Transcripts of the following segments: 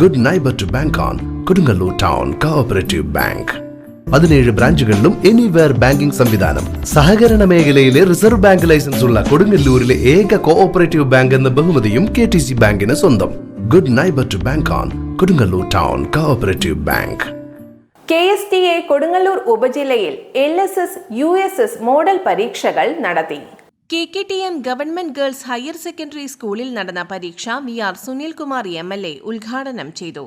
Good neighbour to bank on Kodungallur town cooperative bank പതിനേഴ് ബ്രാഞ്ചുകളിലും anywhere banking സംവിധാനം. സഹകരണ മേഖലയിലെ റിസർവ് ബാങ്ക് ലൈസൻസ് ഉള്ള കൊടുങ്ങല്ലൂരിലെ ഏക കോഓപ്പറേറ്റീവ് ബാങ്ക് എന്ന ബഹുമതിയും കെ ടി സി ബാങ്കിന് സ്വന്തം. Good neighbour to bank on Kodungallur town cooperative bank K S T A Kodungallur ഉപജില്ലയിൽ L S S U S S model പരീക്ഷകൾ നടത്തി. K K T M government girls higher secondary സ്കൂളിൽ നടന്ന പരീക്ഷ V R Sunilkumar M L A ഉദ്ഘാടനം ചെയ്തു.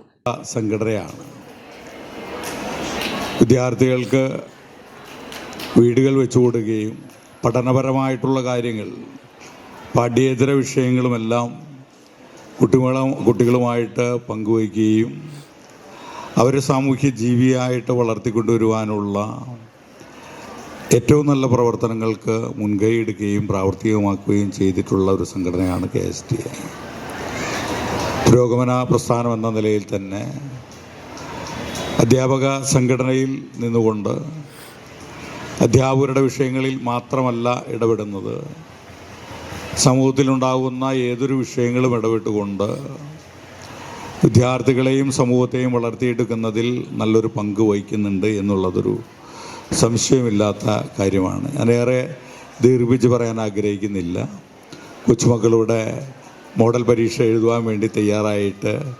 സംഘടനയാണ്. വിദ്യാർത്ഥികൾക്ക് വീടുകൾ വെച്ചു കൊടുക്കുകയും പഠനപരമായിട്ടുള്ള കാര്യങ്ങൾ പാഠ്യേതര വിഷയങ്ങളുമെല്ലാം കുട്ടികളും കുട്ടികളുമായിട്ട് പങ്കുവയ്ക്കുകയും അവരെ സാമൂഹ്യ ജീവിയായിട്ട് വളർത്തിക്കൊണ്ടുവരുവാനുള്ള ഏറ്റവും നല്ല പ്രവർത്തനങ്ങൾക്ക് മുൻകൈ എടുക്കുകയും പ്രാവർത്തികമാക്കുകയും ചെയ്തിട്ടുള്ള ഒരു സംഘടനയാണ് കെ എസ് ടി എ. പുരോഗമന പ്രസ്ഥാനം എന്ന നിലയിൽ തന്നെ അധ്യാപക സംഘടനയിൽ നിന്നുകൊണ്ട് അധ്യാപകരുടെ വിഷയങ്ങളിൽ മാത്രമല്ല ഇടപെടുന്നത് സമൂഹത്തിലുണ്ടാകുന്ന ഏതൊരു വിഷയങ്ങളും ഇടപെട്ടുകൊണ്ട് വിദ്യാർത്ഥികളെയും സമൂഹത്തെയും വളർത്തിയെടുക്കുന്നതിൽ നല്ലൊരു പങ്ക് വഹിക്കുന്നുണ്ട് എന്നുള്ളതൊരു സംശയമില്ലാത്ത കാര്യമാണ്. ഞാനേറെ ദീർഘിച്ച് പറയാൻ ആഗ്രഹിക്കുന്നില്ല. കൊച്ചുമക്കളുടെ മോഡൽ പരീക്ഷ എഴുതുവാൻ വേണ്ടി തയ്യാറായിട്ട്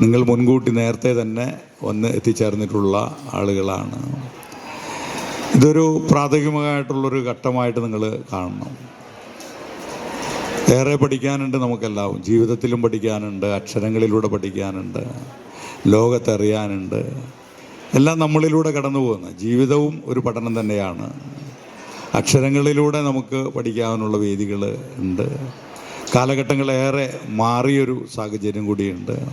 നിങ്ങൾ മുൻകൂട്ടി നേരത്തെ തന്നെ വന്ന് എത്തിച്ചേർന്നിട്ടുള്ള ആളുകളാണ്. ഇതൊരു പ്രാഥമികമായിട്ടുള്ളൊരു ഘട്ടമായിട്ട് നിങ്ങൾ കാണണം. ഏറെ പഠിക്കാനുണ്ട് നമുക്കെല്ലാവും. ജീവിതത്തിലും പഠിക്കാനുണ്ട് അക്ഷരങ്ങളിലൂടെ പഠിക്കാനുണ്ട് ലോകത്തറിയാനുണ്ട്. എല്ലാം നമ്മളിലൂടെ കടന്നു പോകുന്ന ജീവിതവും ഒരു പഠനം തന്നെയാണ്. അക്ഷരങ്ങളിലൂടെ നമുക്ക് പഠിക്കാവുന്ന വേദികൾ ഉണ്ട്. കാലഘട്ടങ്ങളേറെ മാറിയൊരു സാഹചര്യം കൂടിയുണ്ട്.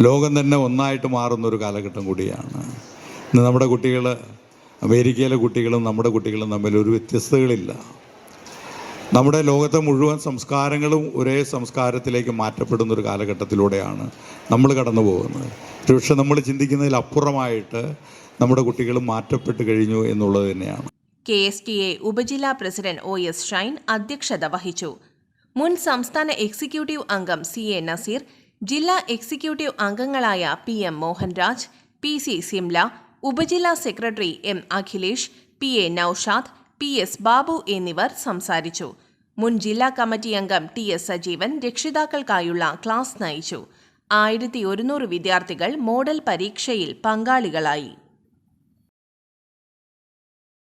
ലോകം തന്നെ ഒന്നായിട്ട് മാറുന്നൊരു കാലഘട്ടം കൂടിയാണ്. ഇന്ന് നമ്മുടെ കുട്ടികൾ അമേരിക്കയിലെ കുട്ടികളും നമ്മുടെ കുട്ടികളും തമ്മിൽ ഒരു വ്യത്യസ്തതകളില്ല. നമ്മുടെ ലോകത്തെ മുഴുവൻ സംസ്കാരങ്ങളും ഒരേ സംസ്കാരത്തിലേക്ക് മാറ്റപ്പെടുന്ന ഒരു കാലഘട്ടത്തിലൂടെയാണ് നമ്മൾ കടന്നു പോകുന്നത്. പക്ഷെ നമ്മൾ ചിന്തിക്കുന്നതിൽ അപ്പുറമായിട്ട് നമ്മുടെ കുട്ടികൾ മാറ്റപ്പെട്ട് കഴിഞ്ഞു എന്നുള്ളത് തന്നെയാണ്. കെ എസ് ടി എ ഉപജില്ലാ പ്രസിഡന്റ് ഒ എസ് ഷൈൻ അധ്യക്ഷത വഹിച്ചു. മുൻ സംസ്ഥാന എക്സിക്യൂട്ടീവ് അംഗം സി എ നസീർ ജില്ലാ എക്സിക്യൂട്ടീവ് അംഗങ്ങളായ P M Mohanraj P C Simla ഉപജില്ലാ secretary M Akhilesh P A Noushad P S Babu എന്നിവർ സംസാരിച്ചു. മുൻ ജില്ലാ കമ്മിറ്റി അംഗം ടി എസ് സജീവൻ രക്ഷിതാക്കൾക്കായുള്ള ക്ലാസ് നയിച്ചു. ആയിരത്തി ഒരുന്നൂറ് വിദ്യാർത്ഥികൾ മോഡൽ പരീക്ഷയിൽ പങ്കാളികളായി.